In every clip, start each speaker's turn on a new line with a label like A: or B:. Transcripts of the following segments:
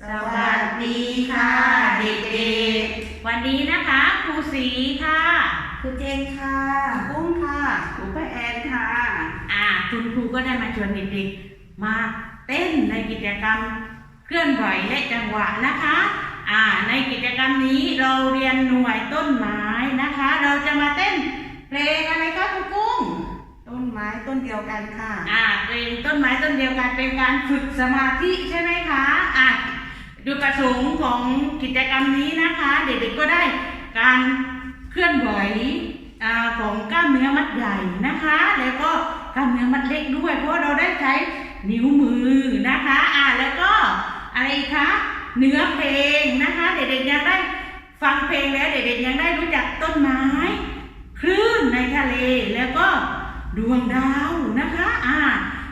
A: สวัสดีค่ะเด็กๆ วันนี้นะคะครูสีค่ะ
B: คุณเจนค่ะกุ้งค่ะหนูป้าแอนค่ะ
A: อ่าคุณครูก็ได้มาชวนเด็กๆมาเต้นในกิจกรรมเคลื่อนไหวและจังหวะนะคะ อ่า ในกิจกรรมนี้เราเรียนหน่วยต้นไม้นะคะ เราจะมาเต้นเพลงอะไรคะคุณกุ้ง
B: ต้นไม้ต้นเดียวกันค่ะ
A: อ่าเป็นต้นไม้ต้นเดียวกันเป็นการฝึกสมาธิใช่ไหมคะ อ่า ดูประสงค์ของกิจกรรมนี้นะคะ เด็กๆก็ได้การเคลื่อนไหวอของกล้ามเนื้อมัดใหญ่นะคะ แล้วก็กล้ามเนื้อมัดเล็กด้วย เพราะเราได้ใช้นิ้วมือนะคะอ่าแล้วก็อะไรคะเนื้อเพลงนะคะ เด็กๆยังได้ฟังเพลงแล้ว เด็กๆยังได้รู้จักต้นไม้ คลื่นในทะเลแล้วก็ดวงดาวนะคะอ่า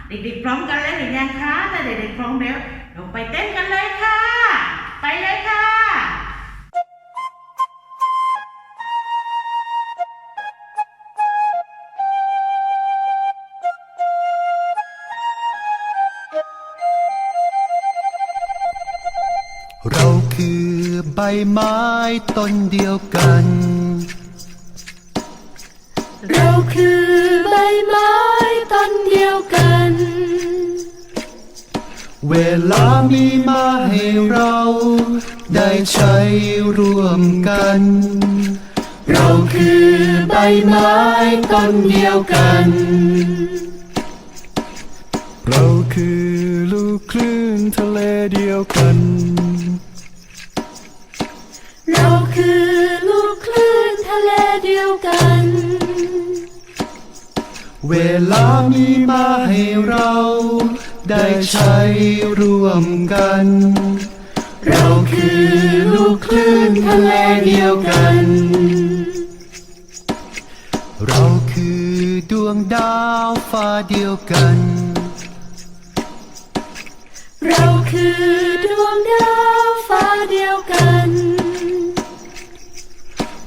A: เด็กๆพร้อมกันแล้วหรือยังคะถ้าเด็กๆพร้อมแล้วเราไปเต้นกันเลยค่ะ
C: ใบไม้ต้นเดียวกัน
D: เราคือใบไม้ต้นเดียวกัน
C: เวลามีมาให้เรา ได้ใช้ร่วมกัน
D: เราคือใบไม้ต้นเดียวกัน
C: เราคือลูกคลื่นทะเลเดียวกัน
D: เลเดียวกัน
C: เวลามีมาให้เรา ได้ใช้ร่วมกัน
D: เราคือลูกคลื่นทะเลเดียวกัน
C: เราคือดวงดาวฟ้าเดียวกัน
D: เราคือดวงดาว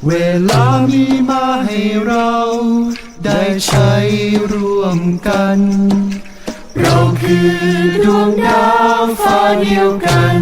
D: เว
C: ลามีมาให้เรา ได้ใช้ร่วมกัน
D: เราคือดวงดาวฟ้าเดียวกัน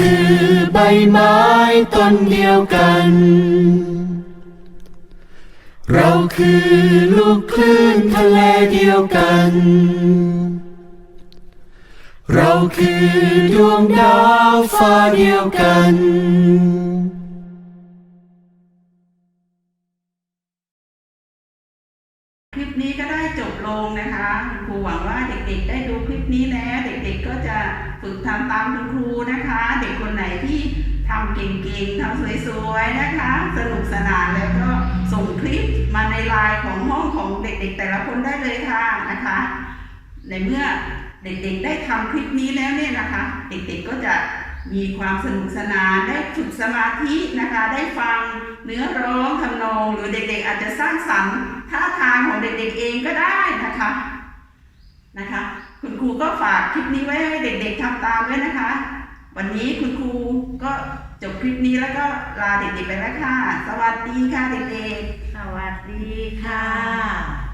E: คือใบไม้ต้นเดียวกัน เราคือลูกคลื่นทะเลเดียวกัน เราคือดวงดาวฟ้าเดียวกัน
B: นี้ก็ได้จบลงนะคะคุณครูหวังว่าเด็กๆ ได้ดูคลิปนี้แล้วเด็กๆก็จะฝึกทำตามคุณครูนะคะ เด็กคนไหนที่ทำเก่งๆทำสวยๆนะคะ สนุกสนานแล้วก็ส่งคลิปมาในไลน์ของห้องของเด็กๆ แต่ละคนได้เลยค่ะนะคะ ในเมื่อเด็กๆ ได้ทำคลิปนี้แล้วเนี่ยนะคะ เด็กๆก็จะมีความสนุกสนานได้ฝึกสมาธินะคะ ได้ฟัง เนื้อร้องทำนองหรือเด็กๆ อาจจะสร้างสรรค์ท่าทางของเด็กๆเองก็ได้นะคะนะคะ คุณครูก็ฝากคลิปนี้ไว้ให้เด็กๆทำตามด้วยนะคะ วันนี้คุณครูก็จบคลิปนี้แล้วก็ลาเด็กๆไปแล้วค่ะ สวัสดีค่ะเด็กๆ
A: สวัสดีค่ะ